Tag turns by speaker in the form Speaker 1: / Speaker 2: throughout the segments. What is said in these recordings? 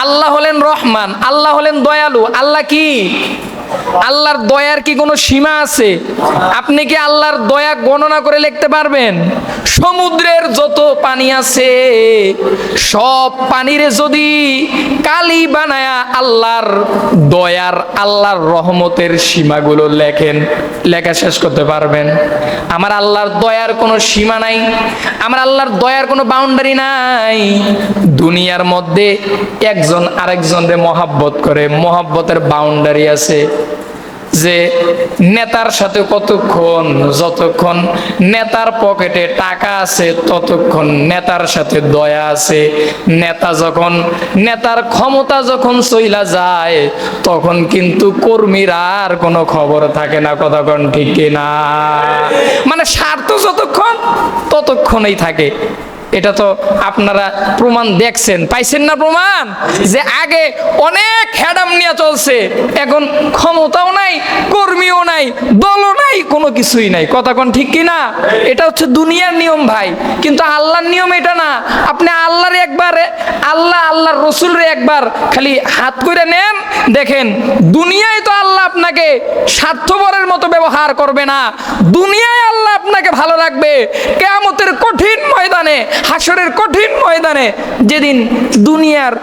Speaker 1: আল্লাহ হলেন রহমান আল্লাহ হলেন দয়ালু আল্লাহ কি? আল্লাহর দয়ার কি কোনো সীমা আছে? আপনি কি আল্লাহর দয়া গণনা করে লিখতে পারবেন? সমুদ্রের যত পানি আছে, সব পানিরে যদি কালি বানায়া আল্লাহর দয়ার, আল্লাহর রহমতের সীমাগুলো লেখেন, লেখা শেষ করতে পারবেন। আমার আল্লাহর দয়ার কোনো সীমা নাই, আমার আল্লাহর দয়ার কোনো বাউন্ডারি নাই। দুনিয়ার মধ্যে একজন আরেকজনরে মহাব্বত করে, মহাব্বতের বাউন্ডারি আছে। যে নেতার সাথে কতক্ষণ, যতক্ষণ নেতার পকেটে টাকা আছে, ততক্ষণ নেতার সাথে দয়া আছে। নেতা যখন, নেতার ক্ষমতা যখন চইলা যায়, তখন কিন্তু কর্মীর আর কোনো খবর থাকে না কতক্ষণ ঠিক না মানে স্বার্থ যতক্ষণ, ততক্ষণই থাকে। এটা তো আপনারা প্রমাণ দেখছেন। পাইছেন না প্রমাণ? যে আগে অনেক হ্যাডাম নিয়ে চলছে, এখন ক্ষমতাও নাই, কর্মীও নাই, দলও নাই, কোনো কিছুই নাই। কথা কোন ঠিক কি না এটা হচ্ছে দুনিয়ার নিয়ম ভাই। কিন্তু আল্লাহর নিয়ম এটা না। আপনি আল্লাহর একবার, আল্লাহ আল্লাহর রসুলরে একবার খালি হাত করে নেন, দেখেন দুনিয়ায় তো আল্লাহ আপনাকে স্বার্থপরের মতো ব্যবহার করবে না। দুনিয়ায় আল্লাহ আপনাকে ভালো রাখবে। কেয়ামতের কঠিন হাসরের কঠিন ময়দানে যেদিন দুনিয়ার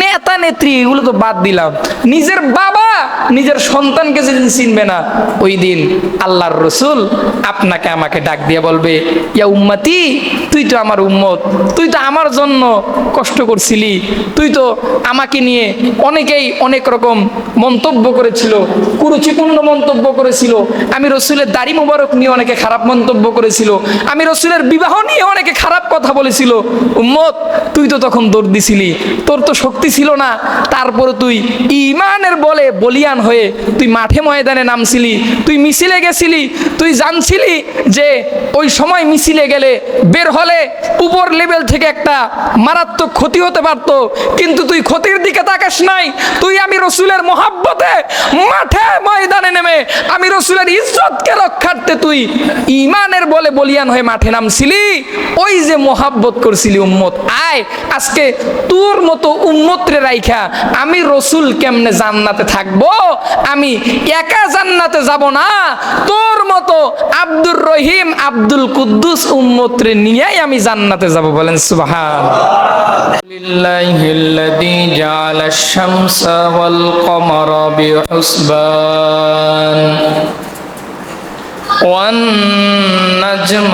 Speaker 1: নেতা নেত্রী এগুলো তো বাদ দিলাম। নিজের বাবা, নিজের সন্তানকে যেদিন চিনবে না, ওই দিন আল্লাহর রসুল আপনাকে আমাকে ডাক দিয়ে বলবে, ইয়া উম্মতি, তুই তো আমার উম্মত, তুই তো আমার জন্য কষ্ট করছিলি, তুই তো আমাকে নিয়ে অনেকেই অনেক রকম মন্তব্য করেছিল, কুরুচিপূর্ণ মন্তব্য করেছিল। আমি রসুলের দাড়ি মোবারক নিয়ে অনেকে খারাপ মন্তব্য করেছিল। আমি রসুলের বিবাহ নিয়ে অনেকে খারাপ কথা বলেছিল। উম্মত তুই তো তখন দৌড় দিছিলি, তোর তো শক্তি ছিল না। তারপরে তুই ইমানের বলে বলিয়ান হয়ে তুই মাঠে ময়দানে নামছিলি, তুই মিছিলে গেছিলি, তুই জানছিলি যে ওই সময় মিছিলে গেলে বের হলে উপর লেভেল থেকে একটা মারাত্মক ক্ষতি হতে পারতো। কিন্তু তুই ক্ষতির দিকে তাকাস নাই, তুই আমি রসুলের মহাব্বতে মাঠে ময়দানে নেমে আমি রসুলের ইজ্জতকে রক্ষার্থে তুই ইমানের বলে বলিয়ান হয়ে মাঠে নামছিলি। ওই যে মহাব্বত করছিলি উম্মত আয় আজকে তোর মতো উম্মতরে রাইখা আমি রসুল কেমনে জান্নাতে থাকবো আমি একা জান্নাতে যাব না তোর মতো আব্দুর রহিম আব্দুল কুদ্দুস উম্মতরে নিয়েই আমি জান্নাতে যাব বলেন সুবহান لله الذي جعل الشمس والقمر بحسبان والنجم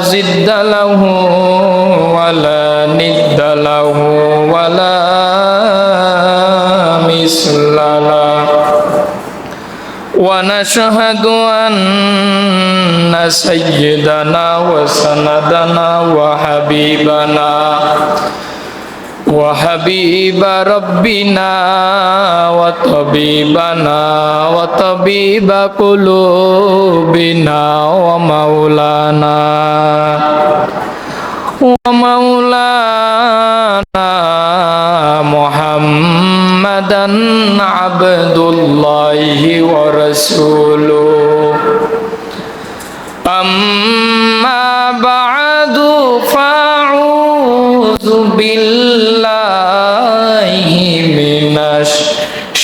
Speaker 1: زد له ولا ند له ولا مثل له. ونشهد أن سيدنا وسندنا وحبيبنا وحبيب ربنا وطبيبنا وطبيب قلوبنا ومولانا ومولانا محمدا عبد الله ورسوله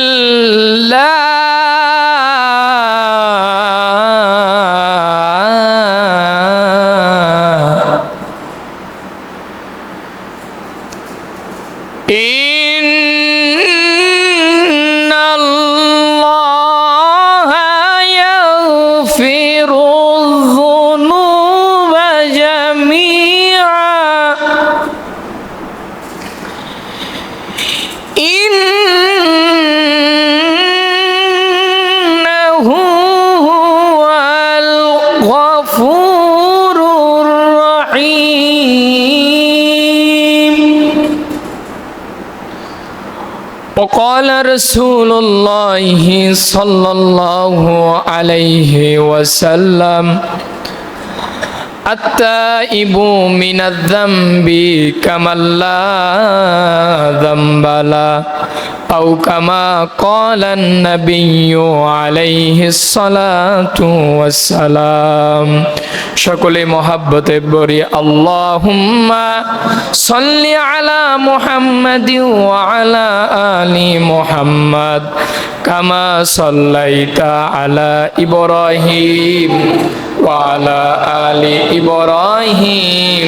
Speaker 1: الله وقال رسول الله صلى الله عليه وسلم আত্তাইবু মিনাজ যামবি কামাল্লা যামবালা আও কামা ক্বালান নাবিয়্যু আলাইহিস সালাতু ওয়াস সালাম সকলে মহব্বতে বলি আল্লাহুম্মা সাল্লি আলা মুহাম্মাদি ওয়া আলা আলি মুহাম্মাদ। কামা সাল্লাইতা আলা ইব্রাহিম। আলা আলি ইব্রাহিম।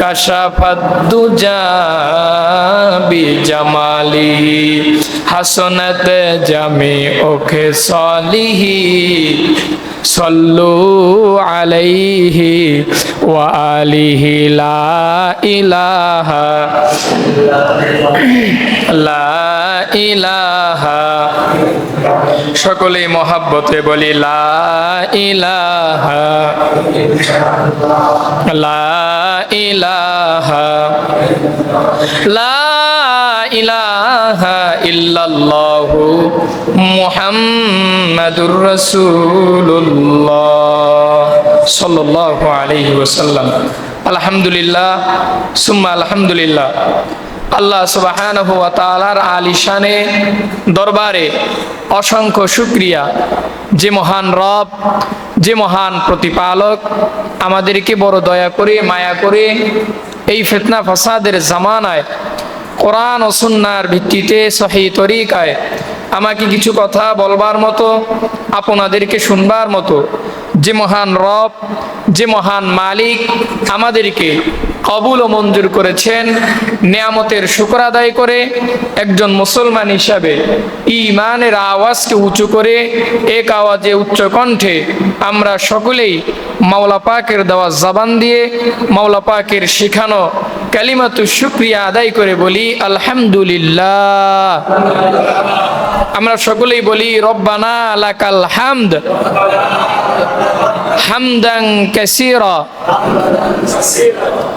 Speaker 1: কাশাফাত দুজা বিজামালিহি হাসনাত জামি ওকে সলিহি সল্লু আলাইহি ওয়া আলিহি লা ইলাহা লা ইলাহা সকলে মহাব্বতে বলি, লা ইলাহা লা ইলাহা লা ইলাহা ইল্লাল্লাহু মুহাম্মাদুর রাসূলুল্লাহ সাল্লাল্লাহু আলাইহি ওয়াসাল্লাম। আলহামদুলিল্লাহ, সুম্মা আলহামদুলিল্লাহ। আল্লাহ সুবহানাহু ওয়া তাআলার আলিশানে দরবারে অসংখ্য শুক্রিয়া। যে মহান রব, যে মহান প্রতিপালক, আমাদেরকে বড় দয়া করে, মায়া করে এই ফেতনা ফাসাদের জামানায়, কোরআন ও সুন্নার ভিত্তিতে, সহি তরিকায় আমাকে কিছু কথা বলবার মতো, আপনাদেরকে শুনবার মতো, যে মহান রব, যে মহান মালিক আমাদেরকে কবুল ও মঞ্জুর করেছেন, নিয়ামতের শুকর আদায় করে একজন মুসলমান হিসাবে ইমানের আওয়াজকে উঁচু করে এক আওয়াজে উচ্চ কণ্ঠে আমরা সকলেই মাওলা পাকের দেওয়া জবান দিয়ে মাওলা পাকের শেখানো কালিমাতু শুক্রিয়া আদায় করে বলি আলহামদুলিল্লাহ আমরা সকলেই বলি রব্বানা লাকাল হামদ হামদাং কাসীরা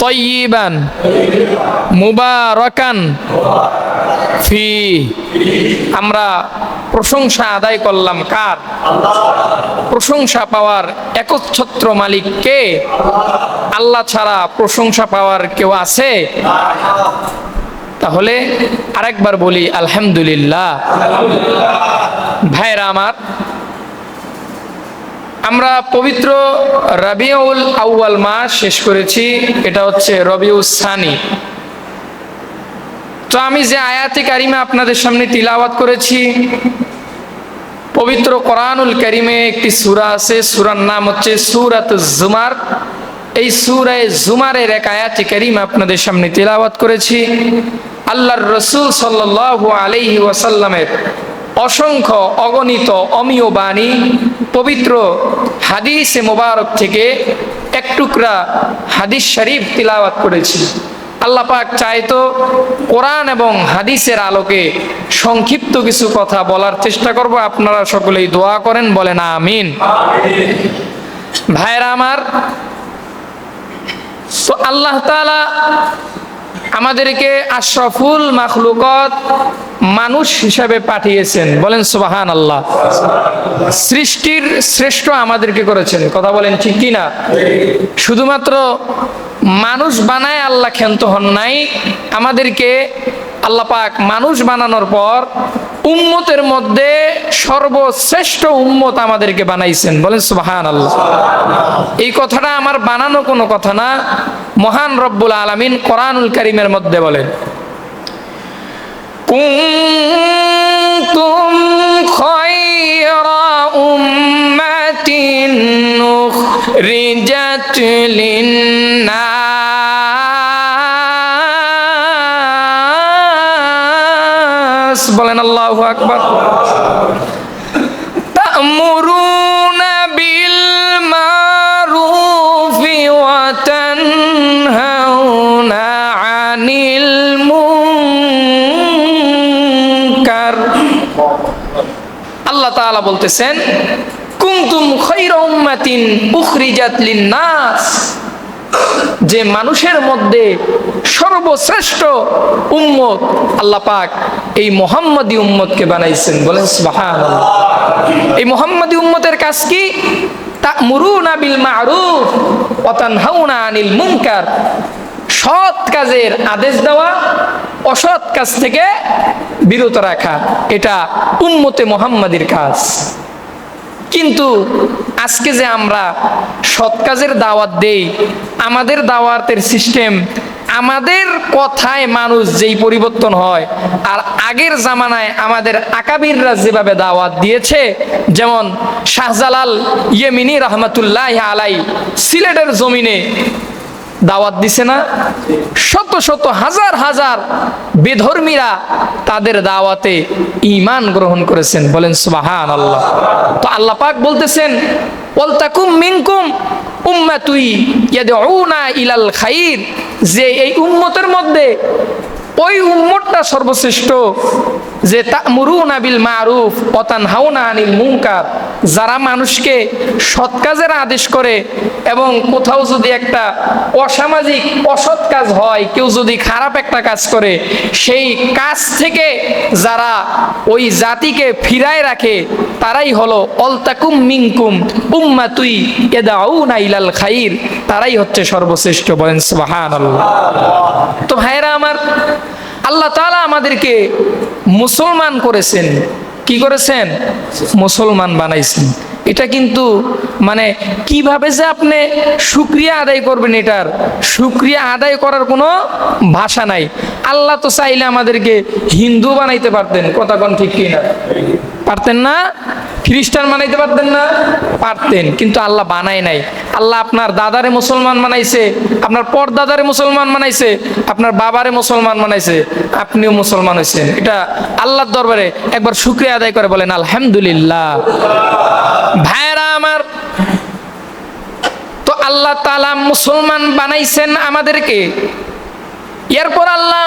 Speaker 1: طيبا মুবারাকান ফি আমরা প্রশংসা আদায় করলাম কার? প্রশংসা পাওয়ার একচ্ছত্র মালিক কে? আল্লাহ ছাড়া প্রশংসা পাওয়ার কেউ আছে? তাহলে আরেকবার বলি, আলহামদুলিল্লাহ। ভাইরা আমার, আমরা পবিত্র রবিউল আউয়াল মাস শেষ করেছি, এটা হচ্ছে রবিউল সানি। তো আমি যে আয়াতি কারিমা আপনাদের সামনে তিলাওয়াত করেছি, পবিত্র কোরআনুল করিমে একটি সূরা আছে, সুরার নাম হচ্ছে সূরাত জুমার। এই সূরায় জুমারের এক আয়াতি করিম আপনাদের সামনে তেলাওয়াত করেছি। আল্লাহর রসুল সাল্লাল্লাহু আলাইহি ওয়াসাল্লামের অসংখ্য অগণিত অমীয় বাণী, পবিত্র হাদিসে মোবারক থেকে এক টুকরা হাদিস শরীফ তিলাওয়াত করেছি। আল্লাহ পাক চাইতো কোরআন এবং হাদিসের আলোকে সংক্ষিপ্ত কিছু কথা বলার চেষ্টা করব। আপনারা সকলেই দোয়া করেন, বলেন আমিন। ভাইরা আমার, তো আল্লাহ তাআলা আমাদেরকে আশরাফুল মাখলুকত মানুষ হিসাবে পাঠিয়েছেন। বলেন সুবাহান আল্লাহ সৃষ্টির শ্রেষ্ঠ আমাদেরকে করেছেন। কথা বলেন ঠিক কি না শুধুমাত্র মানুষ বানায় আল্লাহ ক্ষান্ত হন নাই। আমাদেরকে আল্লাহ পাক মানুষ বানানোর পর উম্মতের মধ্যে সর্বশ্রেষ্ঠ উম্মত আমাদেরকে বানাইছেন। বলেন সুবাহান আল্লাহ এই কথাটা আমার বানানো কোনো কথা না। মহান রব্বুল আলামিন কোরআনুল কারিমের মধ্যে বলেন, কুনতুম خير أمة أخرجت للناس بلن الله أكبر تأمرون তাআলা বলতেছেন উখরিজাত লিন-নাস। যে মানুষের মধ্যে সর্বশ্রেষ্ঠ উম্মত আল্লাহ পাক এই মোহাম্মদী উম্মতকে বানাইছেন। বলেন এই মোহাম্মদী উম্মতের কাজ কি? তা'মুরুনা বিল মা'রুফ ওয়া তানহাউনা আনিল মুনকার। সৎ কাজের আদেশ দেওয়া, অসৎ কাজ থেকে বিরত রাখা, এটা উম্মতে মোহাম্মদীর কাজ। কিন্তু আজকে যে আমরা সৎ কাজের দাওয়াত দেই, আমাদের দাওয়াতের সিস্টেম আমাদের কথায় মানুষ যেই পরিবর্তন হয়, আর আগের জামানায় আমাদের আকাবিররা যেভাবে দাওয়াত দিয়েছে, যেমন শাহজালাল ইয়েমিনি রহমতুল্লাহ আলাই সিলেটের জমিনে দাওয়াত দিছে না। শত শত হাজার হাজার বেধর্মীরা তাদের দাওয়াতে ইমান গ্রহণ করেছেন। বলেন সুবাহান আল্লাহ তো আল্লাহ পাক বলতেছেন, ওয়ালতাকুম মিনকুম উম্মাতুই ইয়াদউনা ইলাল খাইর। যে এই উম্মতের মধ্যে ওই উম্মতটা সর্বশ্রেষ্ঠ, যে তা'মুরুনা বিল মারুফ ওয়া তানহাউনা আনিল মুনকার। যারা মানুষকে সৎ কাজের আদেশ করে এবং কোথাও যদি একটা অসামাজিক অসৎ কাজ হয়, কেউ যদি খারাপ একটা কাজ করে, সেই কাজ থেকে যারা ওই জাতিকে ফিরায় রাখে, তারাই হলো অলতাকুম মিনকুম উম্মাতুই ইয়াদাউনা ইলাল খাইর। তারাই হচ্ছে সর্বশ্রেষ্ঠ, বলেন সুবহানাল্লাহ। তো ভাইরা আমার, আল্লাহ তাআলা আমাদেরকে মুসলমান করেছেন। কি করেছেন? মুসলমান বানাইছেন। এটা কিন্তু মানে কীভাবে যে আপনি শুক্রিয়া আদায় করবেন এটার? শুক্রিয়া আদায় করার কোনো ভাষা নাই। আল্লাহ তো চাইলে আমাদেরকে হিন্দু বানাইতে পারতেন। কথা কোন ঠিক কিনা? পারতেন না? খ্রিস্টান বানাইতে পারতেন না? পারতেন, কিন্তু আল্লাহ বানায় নাই। আল্লাহ আপনার দাদারে মুসলমান বানাইছে, আপনার পরদাদারে মুসলমান বানাইছে, আপনার বাবারে মুসলমান বানাইছে, আপনিও মুসলমান হয়েছেন। এটা আল্লাহর দরবারে একবার শুক্রিয়া আদায় করে বলেন, আলহামদুলিল্লাহ। ভাইরা আমার, তো আল্লাহ তাআলা মুসলমান বানাইছেন আমাদেরকে। এরপর আল্লাহ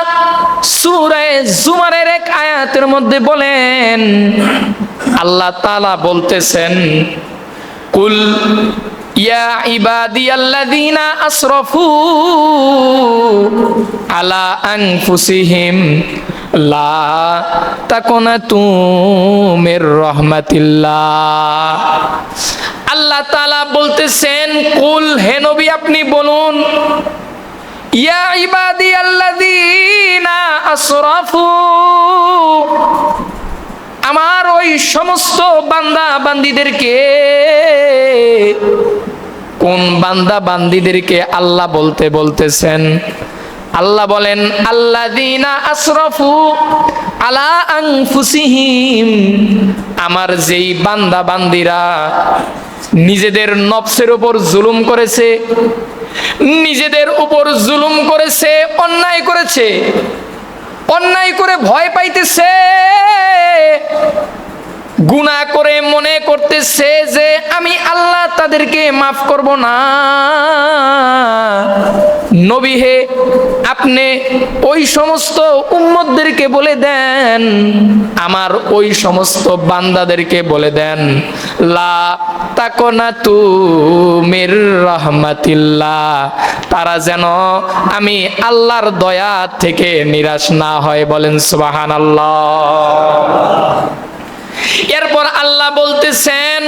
Speaker 1: সূরায়ে জুমারের এক আয়াতের মধ্যে বলেন আল্লাহ তালা বলতেছেন, কুল ইয়া ইবাদিয়াল্লাযীনা আলা আল্লাহ বলতেছেন, কুল, হে আপনি বলুন, ইয়া ইবাদি আল্লাযীনা আসরাফু আমার ওই সমস্ত বান্দা বান্দিদেরকে কোন বান্দা বান্দিদেরকে আল্লাহ বলতে বলতেছেন? আল্লাহ বলেন, আল্লাযীনা আসরাফু আলা আনফুসিহিম। আমার যেই বান্দা বান্দিরা নিজেদের নফসের উপর জুলুম করেছে, নিজেদের উপর জুলুম করেছে, অন্যায় করেছে অন্যায় করে ভয় পাইতেছে। গুনাহ করে মনে করতেছে যে আমি আল্লাহ তাদেরকে মাফ করব না। নবী হে, আপনি ওই সমস্ত উম্মতদেরকে বলে দেন, আমার ওই সমস্ত বান্দাদেরকে বলে দেন, লা তাকনা তু মির রহমাতিল্লাহ, তারা যেন আমি আল্লাহর দয়া থেকে নিরাশ না হয়, বলেন সুবহানাল্লাহ। এরপর আল্লাহ বলতেছেন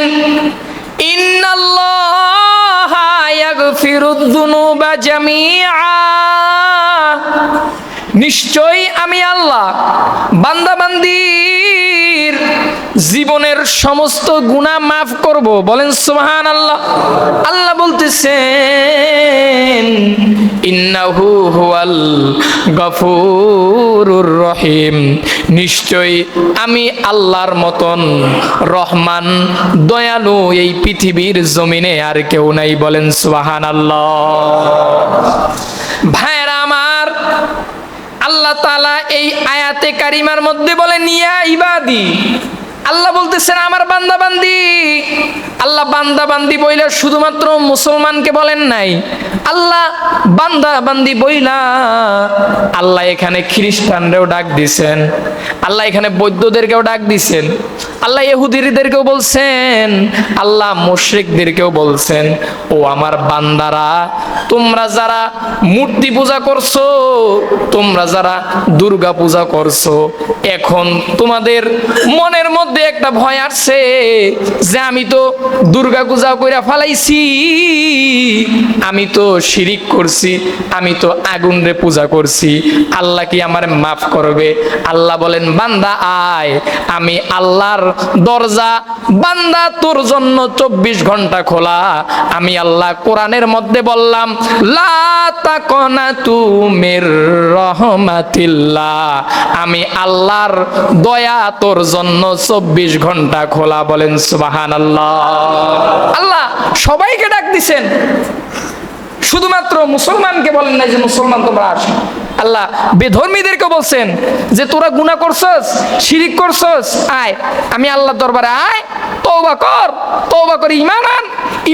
Speaker 1: নিশ্চয়ই আমি আল্লাহ বান্দাবান্দির জীবনের সমস্ত গুনাহ মাফ করব। বলেন সুবহান আল্লাহ আল্লাহ বলতেছেন, ইন্নাহু হুয়াল গফুরুর রহিম। নিশ্চয়ই আমি আল্লাহর মতন রহমান, দয়ালু এই পৃথিবীর জমিনে আর কেউ নাই। বলেন সুবহান আল্লাহ ভাইরা আমার, আল্লাহ তালা এই আয়াতে কারিমার মধ্যে বলে নিয়া ইবাদি আল্লাহ বলতেছেন, আমার বান্দা বান্দি আল্লাহ বান্দা বান্দি বইলা শুধুমাত্র মুসলমানকে বলেন নাই। আল্লাহ বান্দা বান্দি বইলা আল্লাহ এখানে খ্রিস্টানরাও ডাক দিছেন। আল্লাহ এখানে বৌদ্ধদেরকেও ডাক দিছেন। আল্লাহ ইহুদিদেরকেও বলছেন, আল্লাহ মুশরিকদেরকেও বলছেন, ও আমার বান্দারা, তোমরা যারা মূর্তি পূজা করছ, তোমরা যারা দুর্গা পূজা করছ, এখন তোমাদের মনের মধ্যে একটা ভয় আসছে যে আমি তো দুর্গা পূজা কইরা ফালাইছি। আমি তো শিরিক করছি, আমি তো আগুন রে পূজা করছি। আল্লাহ কি আমার মাফ করবে? আল্লাহ বলেন, বান্দা, আয়। আমি আল্লাহর দরজা, বান্দা, তোর জন্য চব্বিশ ঘণ্টা খোলা। আমি আল্লাহ কোরআনের মধ্যে বললাম তুমির রহমাতিল্লাহ। আমি আল্লাহর দয়া তোর জন্য চব্বিশ ঘণ্টা খোলা বলেন সুবাহান আল্লাহ আল্লাহ সবাইকে দিছেন। শুধুমাত্র মুসলমানকে বলেন না যে মুসলমান তোমরা আসো। আল্লাহ বেধর্মীদেরকে বলছেন যে তোরা গুনাহ করছস, শিরিক করছস, আয়। আমি আল্লাহ দরবারে আয়, তওবা কর, তওবা করে ঈমান আন,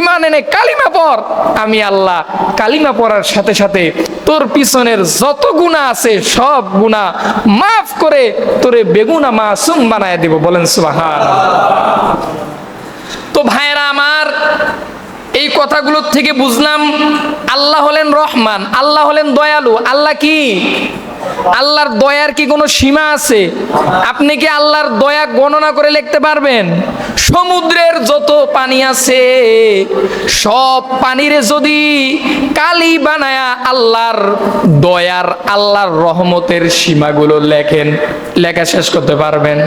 Speaker 1: ঈমান এনে কালিমা পড়। আমি আল্লাহ কালিমা পড়ার সাথে সাথে তোর পিছনের যত গুনাহ আছে সব গুনাহ মাফ করে তোরে বেগুনা মাসুম বানায় দেব। বলেন সুবহান তো ভাইরা আমার এই কথাগুলোর থেকে বুঝলাম আল্লাহ হলেন রহমান আল্লাহ হলেন দয়ালু আল্লাহ কি? আল্লাহর দয়ার কি কোনো সীমা আছে? আপনি কি আল্লাহর দয়া গণনা করে লিখতে পারবেন? সমুদ্রের যত পানি আছে, সব পানিরে যদি কালি বানায়া আল্লাহর দয়ার, আল্লাহর রহমতের সীমাগুলো লেখেন, লেখা শেষ করতে পারবেন।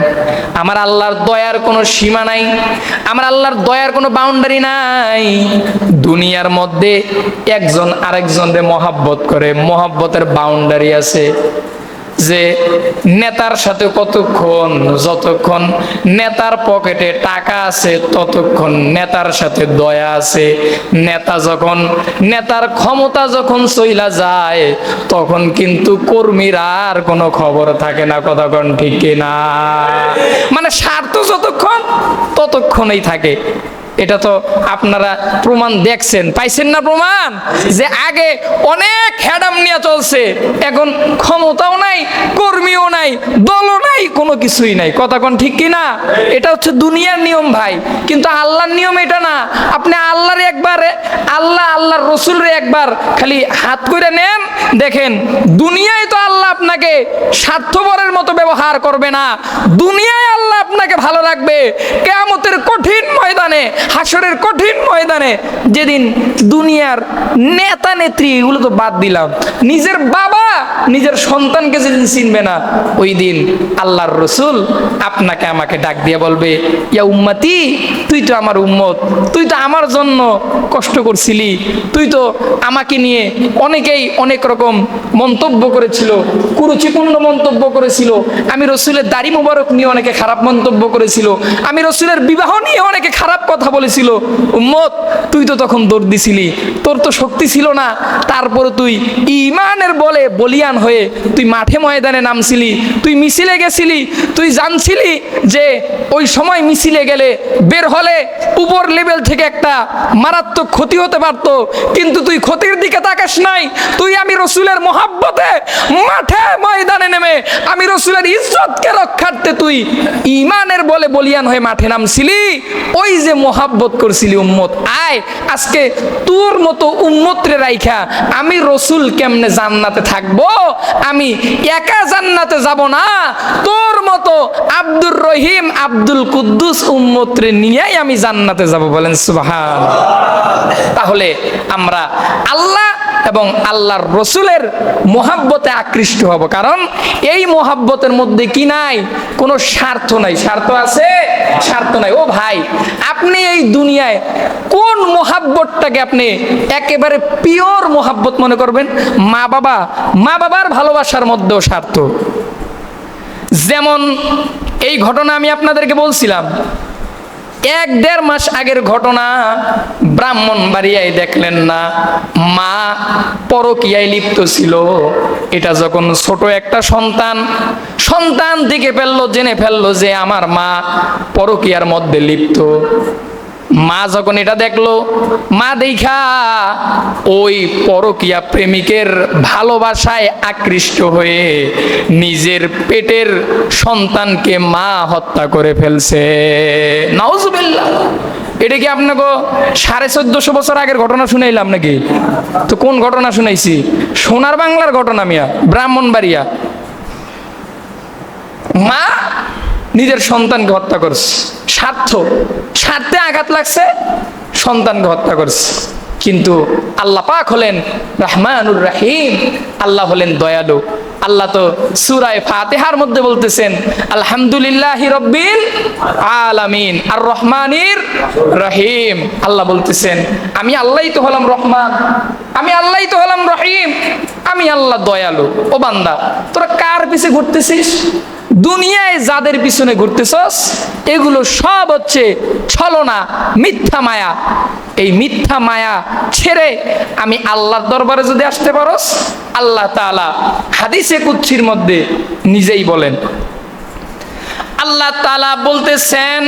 Speaker 1: আমার আল্লাহর দয়ার কোনো সীমা নাই, আমার আল্লাহর দয়ার কোনো বাউন্ডারি নাই। দুনিয়ার মধ্যে একজন আরেকজনরে মহাব্বত করে, মহাব্বতের বাউন্ডারি আছে। যে নেতার সাথে কতক্ষণ, যতক্ষণ নেতার পকেটে টাকা আছে, ততক্ষণ নেতার সাথে দয়া আছে। নেতা যখন, নেতার ক্ষমতা যখন চইলা যায়, তখন কিন্তু কর্মীরা আর কোনো খবর থাকে না কতক্ষণ ঠিক কিনা? মানে স্বার্থ যতক্ষণ, ততক্ষণই থাকে। এটা তো আপনারা প্রমাণ দেখছেন। পাইছেন না প্রমাণ? যে আগে অনেক হ্যাডাম নিয়ে চলছে। এখন ক্ষমতাও নাই, কর্মীও নাই, দলও নাই, কোনো কিছুই নাই। কথা কোন ঠিক কি না? এটা হচ্ছে দুনিয়ার নিয়ম ভাই। কিন্তু আল্লাহর নিয়ম এটা না। আপনি আল্লাহর একবার, আল্লাহ আল্লাহর রসুলরে একবার খালি হাত করে নেন, দেখেন দুনিয়ায় তো আল্লাহ আপনাকে স্বার্থপরের মতো ব্যবহার করবে না। দুনিয়ায় আল্লাহ আপনাকে ভালো রাখবে। কেয়ামতের কঠিন ময়দানে হাসরের কঠিন ময়দানে যেদিন দুনিয়ার নেতা নেত্রী এগুলো তো বাদ দিলাম। নিজের বাবা, নিজের সন্তানকে যেদিন চিনবে না, ওই দিন আল্লাহর রসুল আপনাকে আমাকে ডাক দিয়ে বলবে, ইয়া উম্মতি, তুই তো আমার উম্মত, তুই তো আমার জন্য কষ্ট করছিলি, তুই তো আমাকে নিয়ে অনেকেই অনেক রকম মন্তব্য করেছিল, কুরুচিপূর্ণ মন্তব্য করেছিল। আমি রসুলের দাড়ি মোবারক নিয়ে অনেকে খারাপ মন্তব্য করেছিল। আমি রসুলের বিবাহ নিয়ে অনেকে খারাপ কথা বলেছিল, উম্মত, তুই তো তখন দৌড় দিছিলি, তোর তো শক্তি ছিল না। তারপরে তুই ইমানের বলে বলিয়ান হয়ে তুই মাঠে ময়দানে নামছিলি, তুই মিছিলে গেছিলি, তুই জানছিলি যে ওই সময় মিছিলে গেলে বের হলে উপর লেভেল থেকে একটা মারাত্মক ক্ষতি হতে পারত। কিন্তু তুই ক্ষতির দিকে তাকাস নাই, তুই আমি রসুলের মহাব্বতে মাঠে ময়দানে নেমে আমি রসুলের ইজ্জতকে রক্ষার্থে তুই ইমানের বলে বলিয়ান হয়ে মাঠে নামছিলি। ওই যে মোহাব্বত করছিলি উম্মত। আয়, আজকে তোর মতো উম্মতরে রাইখা আমি রসুল কেমনে জান্নাতে থাকব? আমি একা জান্নাতে যাব না। তোর মতো আব্দুর রহিম, আব্দুল কুদ্দুস উম্মতরে নিয়েই আমি জান্নাতে যাব বলেন সুবহান। তাহলে আমরা আল্লাহ এবং আল্লাহর রসুলের মোহাব্বতে আকৃষ্ট হব। কারণ এই মোহাব্বতের মধ্যে কি নাই? কোনো স্বার্থ নাই। স্বার্থ আছে? স্বার্থ নাই। ও ভাই, আপনি এই দুনিয়ায় কোন মোহাব্বতটাকে আপনি একেবারে পিওর মোহাব্বত মনে করবেন? মা বাবা, মা বাবার ভালোবাসার মধ্যেও স্বার্থ। যেমন এই ঘটনা আমি আপনাদেরকে বলছিলাম। এক দেড় মাস আগের ঘটনা ব্রাহ্মণ বাড়িয়ায় দেখলেন না। মা পরকিয়ায় লিপ্ত ছিল। এটা যখন ছোট একটা সন্তান সন্তান দিকে ফেলল, জেনে ফেলল যে আমার মা পরকিয়ার মধ্যে লিপ্ত। মা যখন এটা দেখল, মা দেখা ওই পরকিয়া প্রেমিকের ভালোবাসায় আকৃষ্ট হয়ে নিজের পেটের সন্তানকে মা হত্যা করে ফেলছে। নাউজুবিল্লাহ। এটা কি আপনাকে সাড়ে চোদ্দশো বছর আগের ঘটনা শুনাইলাম নাকি? তো কোন ঘটনা শুনাইছি? সোনার বাংলার ঘটনা মিয়া, ব্রাহ্মণবাড়িয়া। মা নিজের সন্তানকে হত্যা করছে। স্বার্থ। স্বার্থে আঘাত লাগছে, সন্তানকে হত্যা করছে। কিন্তু আল্লাহ পাক হলেন রহমানুর রাহিম। আল্লাহ হলেন দয়ালু। আল্লাহ তো সুরায় ফাতেহার মধ্যে বলতেছেন, আলহামদুলিল্লাহ রব্বিল আলামিন আর রহমানির রহিম। আল্লাহ বলতেছেন, আমি আল্লাহই তো হলাম রহমান, আমি আল্লাহই তো হলাম রহিম, আমি আল্লাহ দয়ালু। ও বান্দা, তোরা কার পিছে ঘুরতেছিস? দুনিয়ায় যাদের পিছনে ঘুরতেছস, এগুলো সব হচ্ছে ছলনা, মিথ্যা মায়া। এই মিথ্যা মায়া ছেড়ে আমি আল্লাহর দরবারে যদি আসতে পারস, আল্লাহ তাআলা হাদিসে কুচ্ছির মধ্যে নিজেই বলেন। আল্লাহ তাআলা বলতেছেন